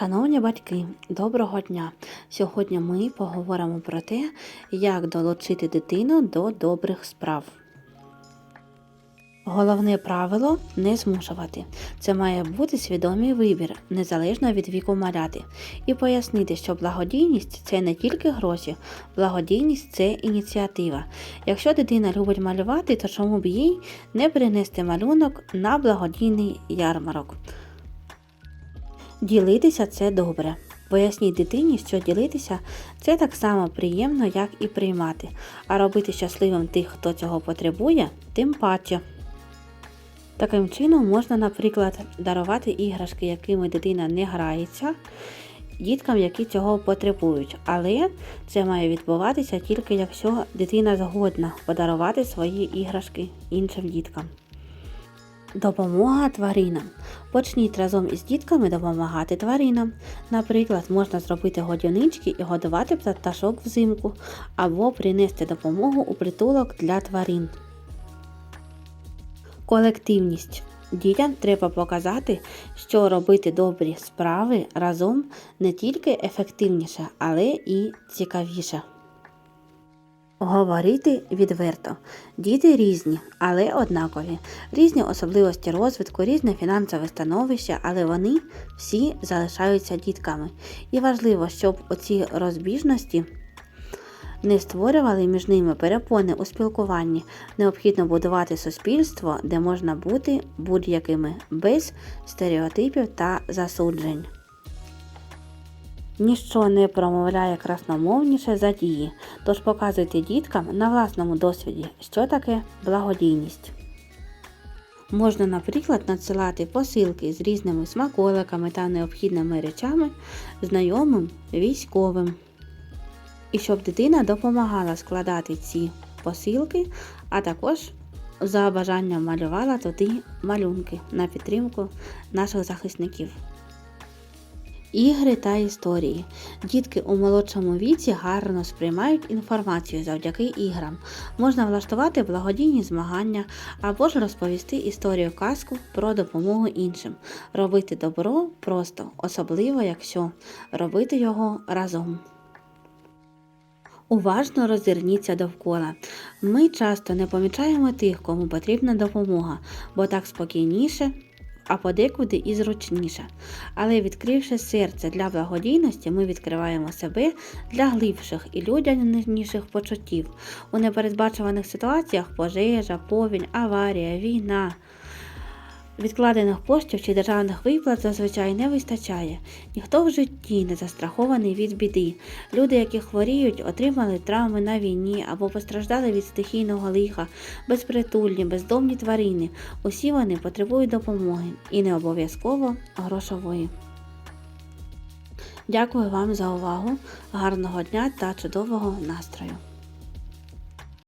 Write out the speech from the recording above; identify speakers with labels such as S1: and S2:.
S1: Шановні батьки, доброго дня! Сьогодні ми поговоримо про те, як долучити дитину до добрих справ. Головне правило не змушувати. Це має бути свідомий вибір, незалежно від віку маляти. І пояснити, що благодійність це не тільки гроші, благодійність це ініціатива. Якщо дитина любить малювати, то чому б їй не принести малюнок на благодійний ярмарок? Ділитися це добре. Поясніть дитині, що ділитися це так само приємно, як і приймати, а робити щасливим тих, хто цього потребує, тим паче. Таким чином можна, наприклад, дарувати іграшки, якими дитина не грається, діткам, які цього потребують. Але це має відбуватися тільки якщо дитина згодна подарувати свої іграшки іншим діткам. Допомога тваринам. Почніть разом із дітками допомагати тваринам. Наприклад, можна зробити годівнички і годувати пташок взимку, або принести допомогу у притулок для тварин. Колективність. Дітям треба показати, що робити добрі справи разом не тільки ефективніше, але і цікавіше. Говорити відверто. Діти різні, але однакові. Різні особливості розвитку, різне фінансове становище, але вони всі залишаються дітками. І важливо, щоб оці розбіжності не створювали між ними перепони у спілкуванні. Необхідно будувати суспільство, де можна бути будь-якими, без стереотипів та засуджень. Ніщо не промовляє красномовніше за дії, тож показуйте діткам на власному досвіді, що таке благодійність. Можна, наприклад, надсилати посилки з різними смаколиками та необхідними речами знайомим військовим. І щоб дитина допомагала складати ці посилки, а також за бажанням малювала туди малюнки на підтримку наших захисників. Ігри та історії. Дітки у молодшому віці гарно сприймають інформацію завдяки іграм. Можна влаштувати благодійні змагання або ж розповісти історію казку про допомогу іншим. Робити добро просто, особливо якщо робити його разом. Уважно роззирніться довкола. Ми часто не помічаємо тих, кому потрібна допомога, бо так спокійніше, а подекуди і зручніше. Але відкривши серце для благодійності, ми відкриваємо себе для глибших і людяніших почуттів. У непередбачуваних ситуаціях пожежа, повінь, аварія, війна. Відкладених коштів чи державних виплат зазвичай не вистачає. Ніхто в житті не застрахований від біди. Люди, які хворіють, отримали травми на війні або постраждали від стихійного лиха, безпритульні, бездомні тварини. Усі вони потребують допомоги і не обов'язково грошової. Дякую вам за увагу, гарного дня та чудового настрою!